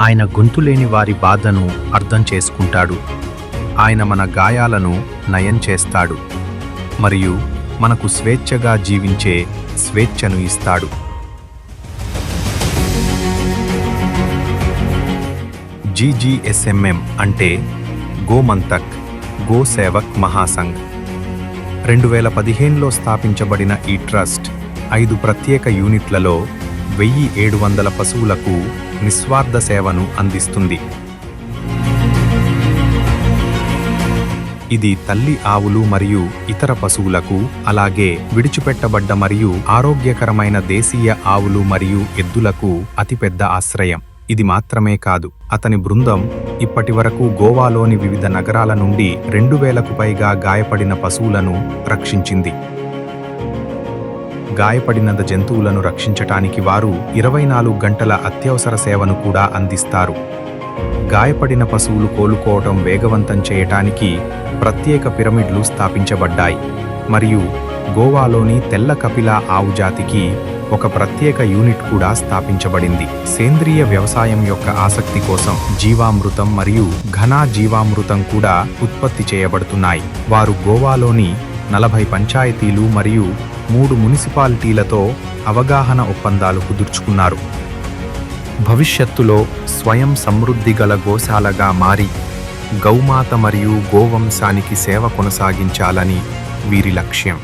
ఆయన గొంతులేని వారి బాధను అర్థం చేసుకుంటాడు. ఆయన మన గాయాలను నయం చేస్తాడు. మరియు మనకు స్వేచ్ఛగా జీవించే స్వేచ్ఛను ఇస్తాడు. జీజీఎస్ఎంఎం అంటే గోమంతక్ గో సేవక్ మహాసంఘ్. రెండు వేల పదిహేనులో స్థాపించబడిన ఈ ట్రస్ట్ ఐదు ప్రత్యేక యూనిట్లలో వెయ్యి ఏడు వందల పశువులకు నిస్వార్థ సేవను అందిస్తుంది. ఇది తల్లి ఆవులు మరియు ఇతర పశువులకు అలాగే విడిచిపెట్టబడ్డ మరియు ఆరోగ్యకరమైన దేశీయ ఆవులు మరియు ఎద్దులకు అతిపెద్ద ఆశ్రయం. ఇది మాత్రమే కాదు అతని బృందం ఇప్పటివరకు గోవాలోని వివిధ నగరాల నుండి రెండు వేలకు పైగా గాయపడిన పశువులను రక్షించింది. గాయపడిన జంతువులను రక్షించటానికి వారు ఇరవై నాలుగు గంటల అత్యవసర సేవను కూడా అందిస్తారు. గాయపడిన పశువులు కోలుకోవటం వేగవంతం చేయటానికి ప్రత్యేక పిరమిడ్లు స్థాపించబడ్డాయి. మరియు గోవాలోని తెల్ల కపిల ఆవు జాతికి ఒక ప్రత్యేక యూనిట్ కూడా స్థాపించబడింది. సేంద్రియ వ్యవసాయం యొక్క ఆసక్తి కోసం జీవామృతం మరియు ఘనా జీవామృతం కూడా ఉత్పత్తి చేయబడుతున్నాయి. వారు గోవాలోని నలభై పంచాయతీలు మరియు మూడు మున్సిపాలిటీలతో అవగాహన ఒప్పందాలు కుదుర్చుకున్నారు. భవిష్యత్తులో స్వయం సమృద్ధి గల గోశాలగా మారి గౌమాత మరియు గోవంశానికి సేవ కొనసాగించాలని వీరి లక్ష్యం.